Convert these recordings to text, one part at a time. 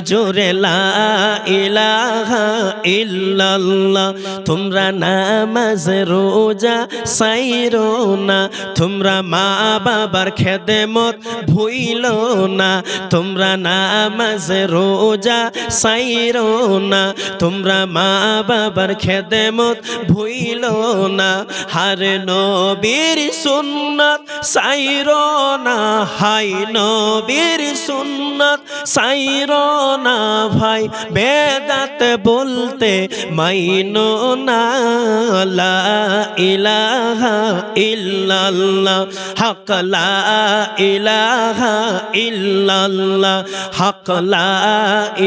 জোরে ইলাহা ইল্লাল্লাহ। তোমরা নামাজ, রোজা সাইরো না। তোমরা মা বাবার খেদমত ভুইল না। তোমরা নামাজ, রোজা সাইরো না। তোমরা মা বাবার খেদমত ভুইল না। হার নবীর সুন্নাত সাইরো না। হাই নবীর সুন্নাত সাইরো না ভাই, বেদাত বলতে মাইনো না, লা ইলাহা ইল্লাল্লাহ, হক ইলাহা ইল্লাল্লাহ, হক লা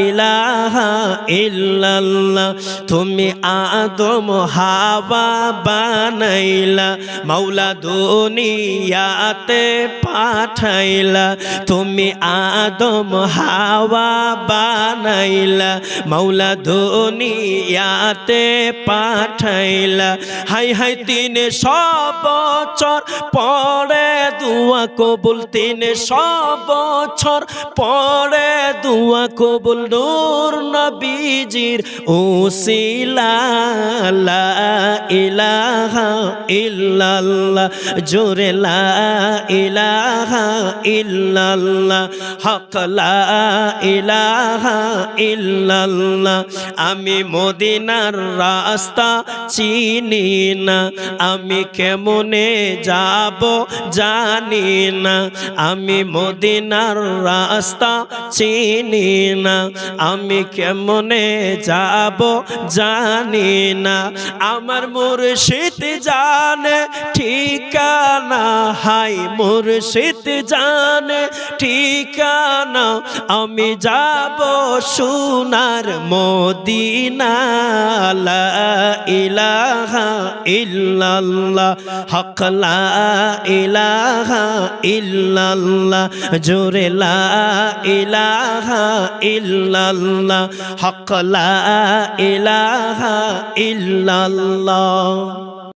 ইলাহা ইল্লাল্লাহ, তুমি আদম হাওয়া বানাইলা, মাওলা দুনিয়াতে পাঠাইলা, তুমি আদম হাওয়া বানাইলা মাওলা দুনিয়াতে পাঠাইলা হাই হাই তিন বছর পরে দুয়া কবুল তিন বছর পরে দুয়া কবুল নূর নবীজির ওসিলা ইল্লাল্লাহ, জোরে লা ইলাহা ইল্লাল্লাহ, হক লা ইলাহা ইল্লাল্লাহ। আমি মদিনার রাস্তা চিনি না, আমি কেমনে যাব জানি না। আমি মদিনার রাস্তা চিনি না, আমি কেমনে যাব জানি না। আমার মুর্শিদ জানে, ঠিকানা হাই মুর্শিদ জানে। ঠিকানা, আমি যাব সোনার মদিনা। ইলাহা ইল্লাল্লাহ, হক লা ইলাহা ইল্লাল্লাহ, জোরে লা ইলাহা ইল্লাল্লাহ, হক লা ইলাহা ইল্লাল্লাহ।